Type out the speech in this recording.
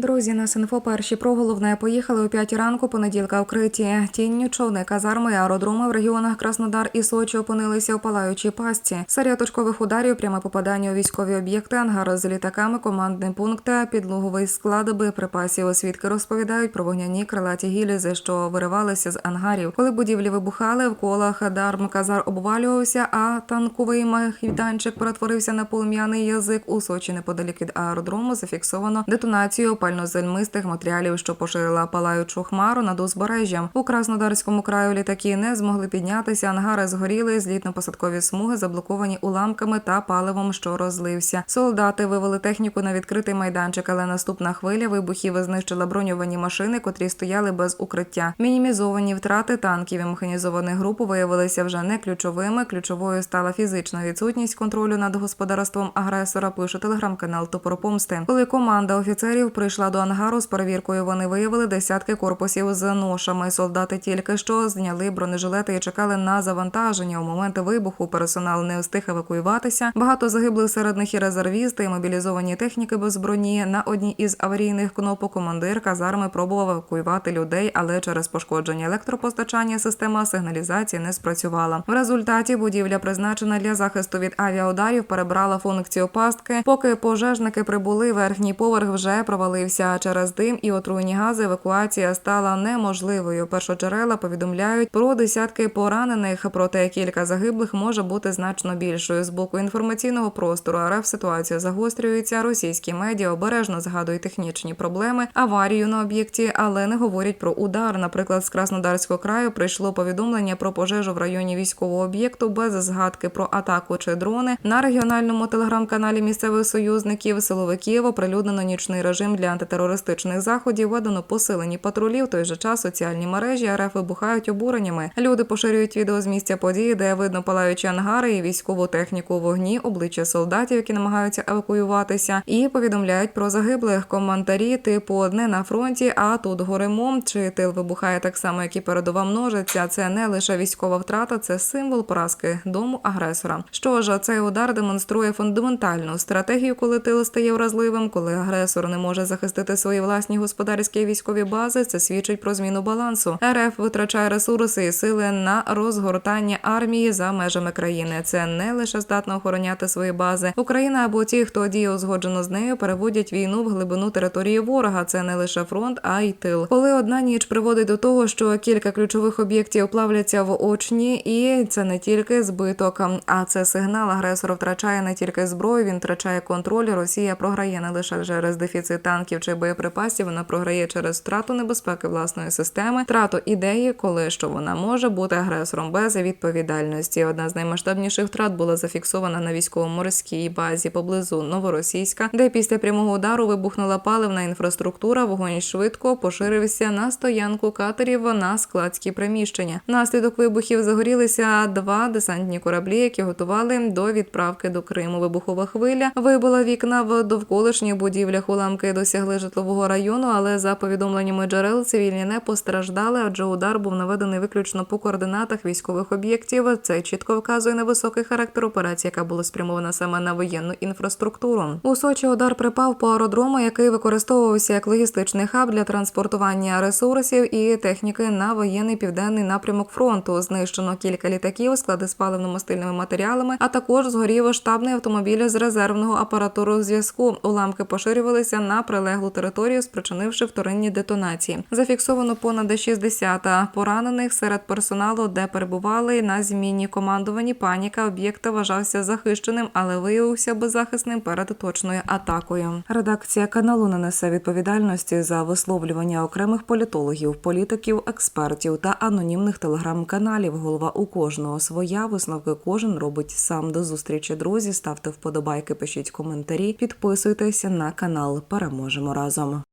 Друзі, на Синфо перші про головне поїхали о 5 ранку понеділка вкриті. Тінню човни, казарми, аеродроми в регіонах Краснодар і Сочі опинилися у палаючій пастці. Серія точкових ударів, пряме попадання у військові об'єкти, ангари з літаками, командний пункт, підлоговий склад боєприпасів. Свідки розповідають про вогняні крилаті гілізи, що виривалися з ангарів. Коли будівлі вибухали, в колах дарм казар обвалювався, а танковий майданчик перетворився на полум'яний язик. У Сочі неподалік від аеродрому зафіксовано детонацію пальнозельмистих матеріалів, що поширила палаючу хмару над узбережжям. У Краснодарському краю літаки не змогли піднятися. Ангари згоріли, злітно-посадкові смуги заблоковані уламками та паливом, що розлився. Солдати вивели техніку на відкритий майданчик, але наступна хвиля вибухів знищила броньовані машини, котрі стояли без укриття. Мінімізовані втрати танків і механізованих груп виявилися вже не ключовими. Ключовою стала фізична відсутність контролю над господарством агресора. Пише телеграм-канал Топоропомсти. Коли команда офіцерів прийшла до ангару з перевіркою, вони виявили десятки корпусів з ношами. Солдати тільки що зняли бронежилети і чекали на завантаження. У момент вибуху персонал не встиг евакуюватися. Багато загиблих серед них і резервісти, і мобілізовані техніки без броні. На одній із аварійних кнопок командир казарми пробував евакуювати людей, але через пошкодження електропостачання система сигналізації не спрацювала. В результаті будівля, призначена для захисту від авіаударів, перебрала функцію пастки. Поки пожежники прибули, верхній поверх вже провалився через дим і отруйні гази. Евакуація стала неможливою. Першоджерела повідомляють про десятки поранених, проте кілька загиблих може бути значно більшою. З боку інформаційного простору РФ ситуація загострюється. Російські медіа обережно згадують технічні проблеми, аварію на об'єкті, але не говорять про удар. Наприклад, з Краснодарського краю прийшло повідомлення про пожежу в районі військового об'єкту без згадки про атаку чи дрони. На регіональному телеграм-каналі місцевих союзників силовиків оприлюднено нічний режим для антитерористичних заходів. Введено посилені патрулі. В той же час соціальні мережі РФ вибухають обуреннями. Люди поширюють відео з місця події, де видно палаючі ангари і військову техніку вогні, обличчя солдатів, які намагаються евакуюватися, і повідомляють про загиблих. Коментарі типу одне на фронті, а тут горимо. Чи тил вибухає так само, як і передова множиться. Це не лише військова втрата, це символ поразки дому агресора. Що ж, цей удар демонструє фундаментальну стратегію, коли тил стає вразливим, коли агресор не може захистити свої власні господарські військові бази. Це свідчить про зміну балансу. РФ витрачає ресурси і сили на розгортання армії за межами країни. Це не лише здатно охороняти свої бази. Україна або ті, хто діє узгоджено з нею, переводять війну в глибину території ворога. Це не лише фронт, а й тил. Коли одна ніч приводить до того, що кілька ключових об'єктів плавляться в очні, і це не тільки збиток, а це сигнал. Агресор втрачає не тільки зброю, він втрачає контроль. Росія програє не лише через дефіцит танків чи боєприпасів. Вона програє через втрату небезпеки власної системи, втрату ідеї, коли що вона може бути агресором без відповідальності. Одна з наймасштабніших втрат була зафіксована на військово-морській базі поблизу Новоросійська, де після прямого удару вибухнула паливна інфраструктура. Вогонь швидко поширився на стоянку катерів на складські приміщення. Наслідок вибухів загорілися два десантні кораблі, які готували до відправки до Криму. Вибухова хвиля вибила вікна в довколишніх будівлях. Уламки досягли житлового району, але за повідомленнями джерел цивільні не постраждали, адже удар був наведений виключно по координатах військових об'єктів. Це чітко вказує на високий характер операції, яка була спрямована саме на воєнну інфраструктуру. У Сочі удар припав по аеродрому, який використовувався як логістичний хаб для транспортування ресурсів і техніки на воєнний південний напрямок фронту. Знищено кілька літаків, склади з паливно-мастильними матеріалами, а також згорів штабний автомобіль з резервного апаратуру зв'язку. Уламки поширювалися на прилеглу територію, спричинивши вторинні детонації. Зафіксовано понад 60 поранених серед персоналу, де перебували на зміні командувані. Паніка об'єкта вважався захищеним, але виявився беззахисним перед точною атакою. Редакція каналу не несе відповідальності за висловлювання окремих політологів, політиків, експертів та анонімних телеграм-каналів. Голова у кожного своя висновки кожен робить сам. До зустрічі, друзі. Ставте вподобайки, пишіть коментарі, підписуйтеся на канал. Переможемо разом.